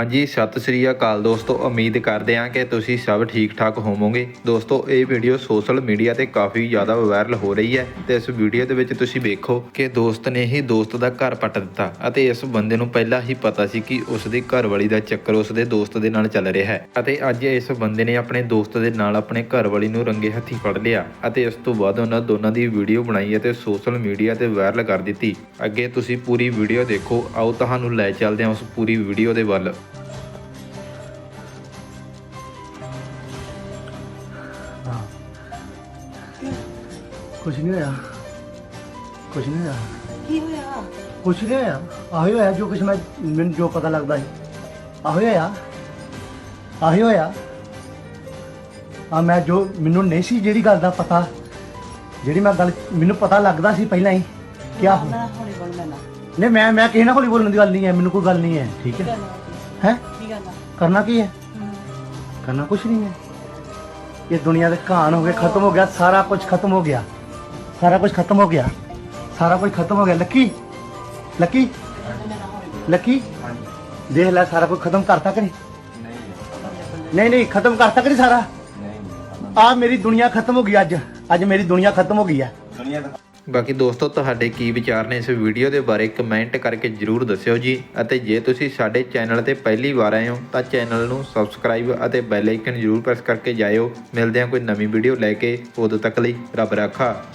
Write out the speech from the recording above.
ਹਾਂਜੀ, ਸਤਿ ਸ੍ਰੀ ਅਕਾਲ ਦੋਸਤੋ। ਉਮੀਦ ਕਰਦੇ ਹਾਂ ਕਿ ਤੁਸੀਂ ਸਭ ਠੀਕ ਠਾਕ ਹੋਵੋਗੇ। ਦੋਸਤੋ, ਇਹ ਵੀਡੀਓ ਸੋਸ਼ਲ ਮੀਡੀਆ ਤੇ ਕਾਫੀ ਜ਼ਿਆਦਾ ਵਾਇਰਲ ਹੋ ਰਹੀ ਹੈ ਤੇ ਇਸ ਵੀਡੀਓ ਦੇ ਵਿੱਚ ਤੁਸੀਂ ਵੇਖੋ ਕਿ ਦੋਸਤ ਨੇ ਹੀ ਦੋਸਤ ਦਾ ਘਰ ਪੱਟ ਦਿੱਤਾ ਅਤੇ ਇਸ ਬੰਦੇ ਨੂੰ ਪਹਿਲਾਂ ਹੀ ਪਤਾ ਸੀ ਕਿ ਉਸ ਦੀ ਘਰਵਾਲੀ ਦਾ ਚੱਕਰ ਉਸ ਦੇ ਦੋਸਤ ਦੇ ਨਾਲ ਚੱਲ ਰਿਹਾ ਹੈ ਅਤੇ ਅੱਜ ਇਸ ਬੰਦੇ ਨੇ ਆਪਣੇ ਦੋਸਤ ਦੇ ਨਾਲ ਆਪਣੇ ਘਰਵਾਲੀ ਨੂੰ ਰੰਗੇ ਹੱਥੀ ਫੜ ਲਿਆ ਅਤੇ ਇਸ ਤੋਂ ਬਾਅਦ ਉਹਨਾਂ ਦੋਨਾਂ ਦੀ ਵੀਡੀਓ ਬਣਾਈ ਅਤੇ ਸੋਸ਼ਲ ਮੀਡੀਆ ਤੇ ਵਾਇਰਲ ਕਰ ਦਿੱਤੀ। ਅੱਗੇ ਤੁਸੀਂ ਪੂਰੀ ਵੀਡੀਓ ਦੇਖੋ। ਆਓ, ਤੁਹਾਨੂੰ ਲੈ ਚੱਲਦੇ ਹਾਂ ਉਸ ਪੂਰੀ ਵੀਡੀਓ ਦੇ ਵੱਲ। ਕੁਛ ਨਹੀਂ ਹੋਇਆ। ਕੁਛ ਨਹੀਂ ਹੋਇਆ। ਕੀ ਹੋਇਆ? ਕੁਛ ਨਹੀਂ ਹੋਇਆ। ਆਹੀ ਹੋਇਆ ਜੋ ਕੁਛ ਮੈਂ ਮੈਨੂੰ ਜੋ ਪਤਾ ਲੱਗਦਾ ਸੀ। ਆਹੀ ਹੋਇਆ। ਆਹੀ ਹੋਇਆ। ਆ ਮੈਂ ਜੋ ਮੈਨੂੰ ਨਹੀਂ ਸੀ ਜਿਹੜੀ ਗੱਲ ਦਾ ਪਤਾ। ਜਿਹੜੀ ਮੈਂ ਗੱਲ ਮੈਨੂੰ ਪਤਾ ਲੱਗਦਾ ਸੀ ਪਹਿਲਾਂ ਹੀ ਕਿਆ ਹੋ ਮੈਂ ਹੌਲੀ ਬੋਲ ਮੈਨਾਂ ਨਹੀਂ ਮੈਂ ਮੈਂ ਕਿਸੇ ਨਾਲ ਹੌਲੀ ਬੋਲਣ ਦੀ ਗੱਲ ਨਹੀਂ ਹੈ। ਮੈਨੂੰ ਕੋਈ ਗੱਲ ਨਹੀਂ ਹੈ। ਠੀਕ ਹੈ। ਹੈ? ਕੀ ਗੱਲ ਆ ਕਰਨਾ ਕੀ ਹੈ? ਕਰਨਾ ਕੁਛ ਨਹੀਂ ਹੈ। ਇਹ ਦੁਨੀਆ ਦੇ ਕਹਾਣ ਹੋ ਗਏ ਖਤਮ ਹੋ ਗਿਆ ਸਾਰਾ ਕੁਝ ਖਤਮ ਹੋ ਗਿਆ ਸਾਰਾ ਕੁਝ ਖਤਮ ਹੋ ਗਿਆ ਸਾਰਾ ਕੁਝ ਖਤਮ ਹੋ ਗਿਆ ਲੱਕੀ ਲੱਕੀ ਲੱਕੀ ਦੇਖ ਲੈ ਸਾਰਾ ਕੁਝ ਖਤਮ ਕਰਤਾ ਕਿ ਨਹੀਂ ਨਹੀਂ ਨਹੀਂ ਖਤਮ ਕਰਤਾ ਕਿ ਨਹੀਂ ਸਾਰਾ ਆ ਮੇਰੀ ਦੁਨੀਆ ਖਤਮ ਹੋ ਗਈ ਅੱਜ ਅੱਜ ਮੇਰੀ ਦੁਨੀਆ ਖਤਮ ਹੋ ਗਈ ਹੈ ਬਾਕੀ ਦੋਸਤੋ, ਤੁਹਾਡੇ ਕੀ ਵਿਚਾਰ ਨੇ ਇਸ ਵੀਡੀਓ ਦੇ ਬਾਰੇ ਕਮੈਂਟ ਕਰਕੇ ਜਰੂਰ ਦੱਸਿਓ ਜੀ। ਅਤੇ ਜੇ ਤੁਸੀਂ ਸਾਡੇ ਚੈਨਲ ਤੇ ਪਹਿਲੀ ਵਾਰ ਆਏ ਹੋ, ਤਾਂ ਚੈਨਲ ਨੂੰ ਸਬਸਕ੍ਰਾਈਬ ਅਤੇ ਬੈਲ ਆਈਕਨ ਜਰੂਰ ਪ੍ਰੈਸ ਕਰਕੇ ਜਾਇਓ। ਮਿਲਦੇ ਹਾਂ ਕੋਈ ਨਵੀਂ ਵੀਡੀਓ ਲੈ ਕੇ। ਉਦੋਂ ਤੱਕ ਲਈ ਰੱਬ ਰਾਖਾ।